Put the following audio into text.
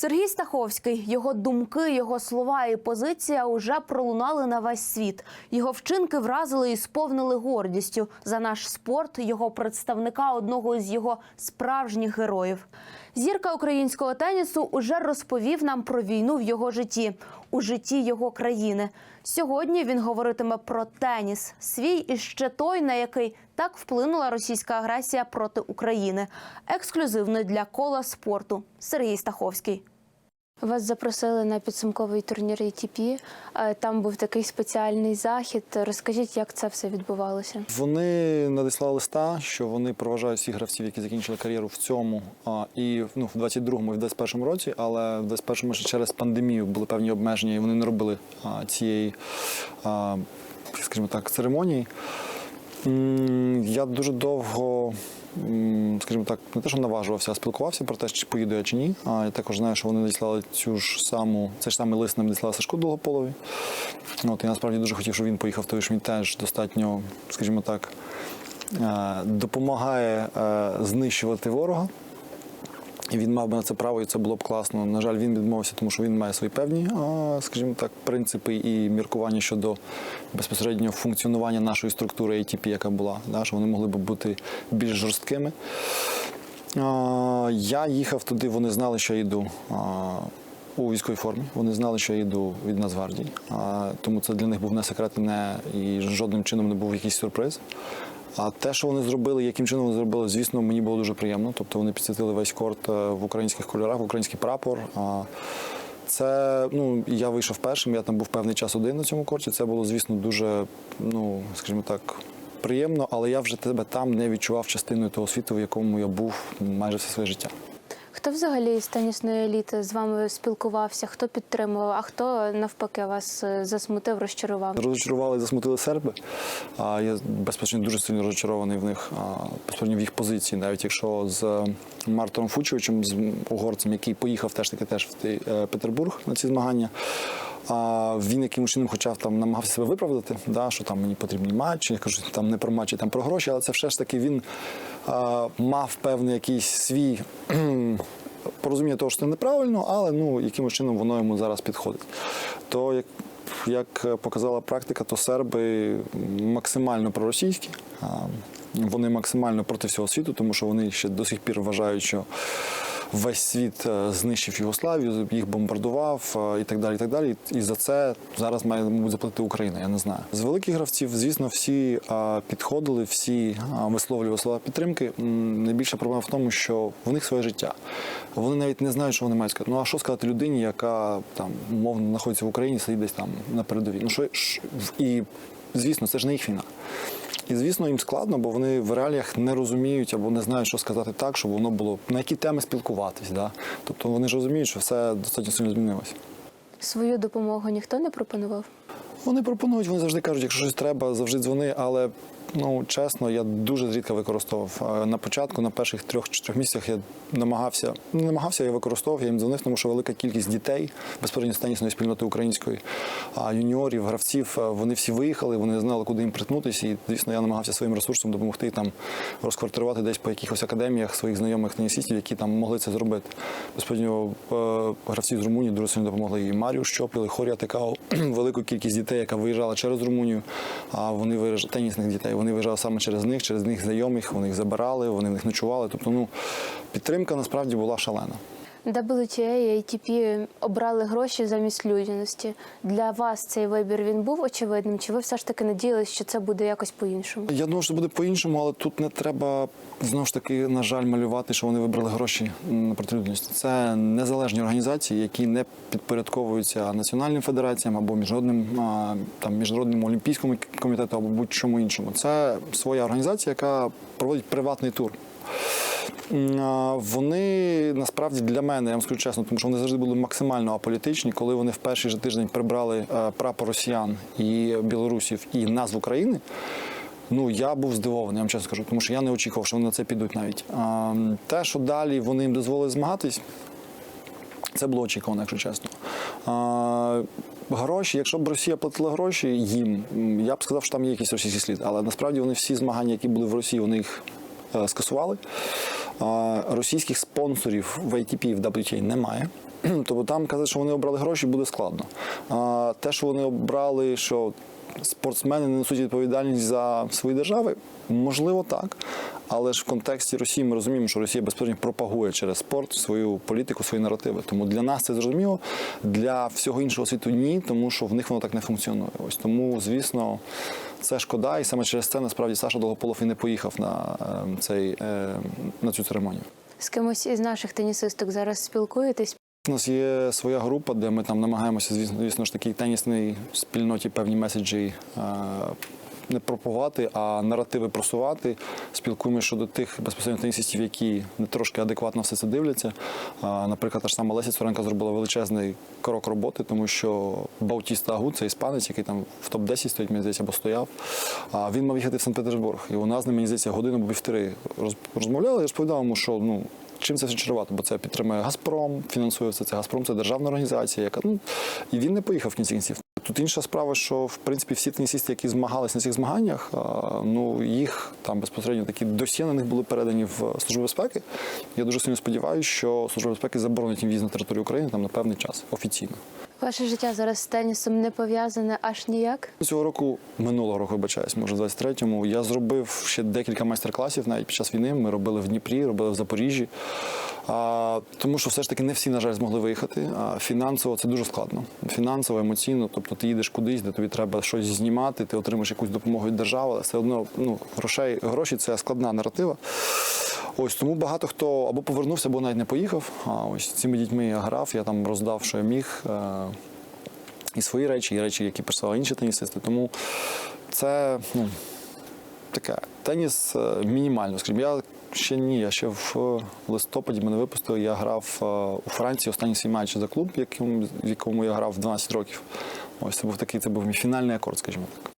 Сергій Стаховський, його думки, його слова і позиція уже пролунали на весь світ. Його вчинки вразили і сповнили гордістю за наш спорт, його представника, одного з його справжніх героїв. Зірка українського тенісу уже розповів нам про війну в його житті, у житті його країни. Сьогодні він говоритиме про теніс, свій і ще той, на який так вплинула російська агресія проти України. Ексклюзивно для кола спорту. Сергій Стаховський. Вас запросили на підсумковий турнір ATP. Е, Там був такий спеціальний захід. Розкажіть, як це все відбувалося? Вони надіслали листа, що вони проважають всіх гравців, які закінчили кар'єру в цьому і ну, в 22-му і в 21-му році, але в 21-му ще через пандемію були певні обмеження, і вони не робили цієї, скажімо так, церемонії. Я дуже довго, скажімо так, не те, що наважувався, а спілкувався про те, чи поїду я чи ні. А я також знаю, що вони надіслали цю ж саму, цей ж самий лист нам надіслали Сашку Долгополові. От, я насправді дуже хотів, щоб він поїхав, тому що він теж достатньо, скажімо так, е, допомагає е, знищувати ворога. Він мав би на це право, і це було б класно. На жаль, він відмовився, тому що він має свої певні, скажімо так, принципи і міркування щодо безпосереднього функціонування нашої структури ATP, яка була, да, що вони могли б бути більш жорсткими. Я їхав туди, вони знали, що я йду у військовій формі. Вони знали, що я йду від Нацгвардії. Тому це для них був не секрет, не і жодним чином не був якийсь сюрприз. А те, що вони зробили, яким чином вони зробили, звісно, мені було дуже приємно. Тобто вони підсвітили весь корт е, в українських кольорах, в український прапор. А, Це ну я вийшов першим. Я там був певний час один на цьому корті. Це було, звісно, дуже, ну скажімо так, приємно, але я вже тебе там не відчував частиною того світу, в якому я був майже все своє життя. Хто взагалі з тенісної еліти з вами спілкувався? Хто підтримував? А хто навпаки вас е, засмутив, розчарував? Розчарували і засмутили серби. А я безпосередньо дуже сильно розчарований в них, безпосередньо в їх позиції, навіть якщо з Мартом Фучовичем, з угорцем, який поїхав теж таки теж в е, Петербург на ці змагання. А він якимось чином, хоча там намагався себе виправдати, да, що там мені потрібні матчі. Я кажу, там не про матчі, там про гроші, але це все ж таки він мав певний якийсь свій порозуміння того, що це неправильно, але ну якимось чином воно йому зараз підходить. То як як показала практика, то серби максимально проросійські. Вони максимально проти всього світу, тому що вони ще до сих пір вважають, що весь світ е, знищив Югославію, їх бомбардував е, і так далі. І так далі. І за це зараз має мабуть, заплатити Україна. Я не знаю. З великих гравців, звісно, всі е, підходили, всі висловлювали слова підтримки. Найбільша проблема в тому, що в них своє життя. Вони навіть не знають, що вони мають сказати. Ну а що сказати людині, яка там умовно знаходиться в Україні, сидить десь там на передовій. Ну що і звісно, це ж не їх війна. І звісно, їм складно, бо вони в реаліях не розуміють або не знають, що сказати так, щоб воно було на які теми спілкуватись. Да? Тобто вони ж розуміють, що все достатньо сильно змінилося. Свою допомогу ніхто не пропонував? Вони пропонують, вони завжди кажуть, якщо щось треба, завжди дзвони, але ну чесно, я дуже зрідка використовував. Е, На початку, на перших трьох-чотирьох місяцях я намагався, не намагався, я використовував, я їм дзвонив, тому що велика кількість дітей, безпосередньо з тенісної спільноти української, а юніорів, гравців, е, вони всі виїхали, вони не знали, куди їм притнутися. І звісно, я намагався своїм ресурсом допомогти там розквартирувати десь по якихось академіях своїх знайомих тенісістів, які там могли це зробити. Безпосередньо е, гравці з Румунії дуже сильно допомогли. І Марію Щопіл, і Хорія Текао, велику кількість дітей, яка виїжджала через Румунію. А вони виїжджали тенісних дітей. Вони виїжджали саме через них, через них знайомих. Вони їх забирали, вони в них ночували. Тобто, ну підтримка насправді була шалена. WTA і ATP обрали гроші замість людяності. Для вас цей вибір він був очевидним? Чи ви все ж таки надіялись, що це буде якось по-іншому? Я думаю, що буде по-іншому, але тут не треба знову ж таки, на жаль, малювати, що вони вибрали гроші на протилюдність. Це незалежні організації, які не підпорядковуються національним федераціям або міжнародним там міжнародним олімпійському комітету або будь-чому іншому. Це своя організація, яка проводить приватний тур. Вони насправді для мене, я вам скажу чесно, тому що вони завжди були максимально аполітичні. Коли вони в перший же тиждень прибрали е, прапор росіян і білорусів і назву країни. Ну, я був здивований, я вам чесно скажу, тому що я не очікував, що вони на це підуть навіть. А, те, що далі вони їм дозволили змагатись, це було очікувано, якщо чесно. А, гроші, якщо б Росія платила гроші їм, я б сказав, що там є якийсь російський слід. Але насправді вони всі змагання, які були в Росії, вони їх скасували. Російських спонсорів в ATP в WTA немає. Тобто там казати, що вони обрали гроші, буде складно. Те, що вони обрали, що спортсмени не несуть відповідальність за свої держави, можливо, так. Але ж в контексті Росії ми розуміємо, що Росія безпосередньо пропагує через спорт свою політику, свої наративи. Тому для нас це зрозуміло, для всього іншого світу ні, тому що в них воно так не функціонує. Ось тому, звісно, це шкода, і саме через це насправді Саша Долгополов і не поїхав на е, цей е, на цю церемонію. З кимось із наших тенісисток зараз спілкуєтесь? У нас є своя група, де ми там намагаємося, звісно, звісно ж такій тенісній спільноті певні меседжі е, не пропагувати, а наративи просувати. Спілкуємося щодо тих безпосередньо тенісистів, які не трошки адекватно все це дивляться. Наприклад, та ж сама Леся Цуренко зробила величезний крок роботи, тому що Баутіста Агу, це іспанець, який там в топ-10 стоїть, мені здається, або стояв. Він мав їхати в Санкт-Петербург. І вона з ним, мені здається, годину або півтори роз- розмовляли і розповідала йому, що ну. Чим це все чарувати? Бо це підтримує Газпром, фінансує все це. Газпром це державна організація, яка ну і він не поїхав в кінці кінців. Тут інша справа, що в принципі всі тенісісти, які змагались на цих змаганнях, ну їх там безпосередньо такі досі на них були передані в службу безпеки. Я дуже сильно сподіваюся, що служба безпеки заборонить їм в'їзд на територію України там на певний час офіційно. Ваше життя зараз з тенісом не пов'язане аж ніяк? Цього року, минулого року, вибачаюсь, може, в 23-му, я зробив ще декілька майстер-класів навіть під час війни. Ми робили в Дніпрі, робили в Запоріжжі. А, тому що все ж таки не всі, на жаль, змогли виїхати. А фінансово це дуже складно. Фінансово, емоційно. Тобто ти їдеш кудись, де тобі треба щось знімати, ти отримаєш якусь допомогу від держави, але все одно ну, грошей, гроші це складна наратива. Ось тому багато хто або повернувся, або навіть не поїхав. А ось цими дітьми я грав, я там роздав, що я міг. Е, і свої речі, і речі, які присилали інші тенісисти. Тому це ну, таке теніс е, мінімально. Скажімо, я ще ні, я ще в листопаді мене випустили. Я грав е, у Франції останній свій матч за клуб, в якому я грав 12 років. Ось це був такий, це був мій фінальний акорд, скажімо так.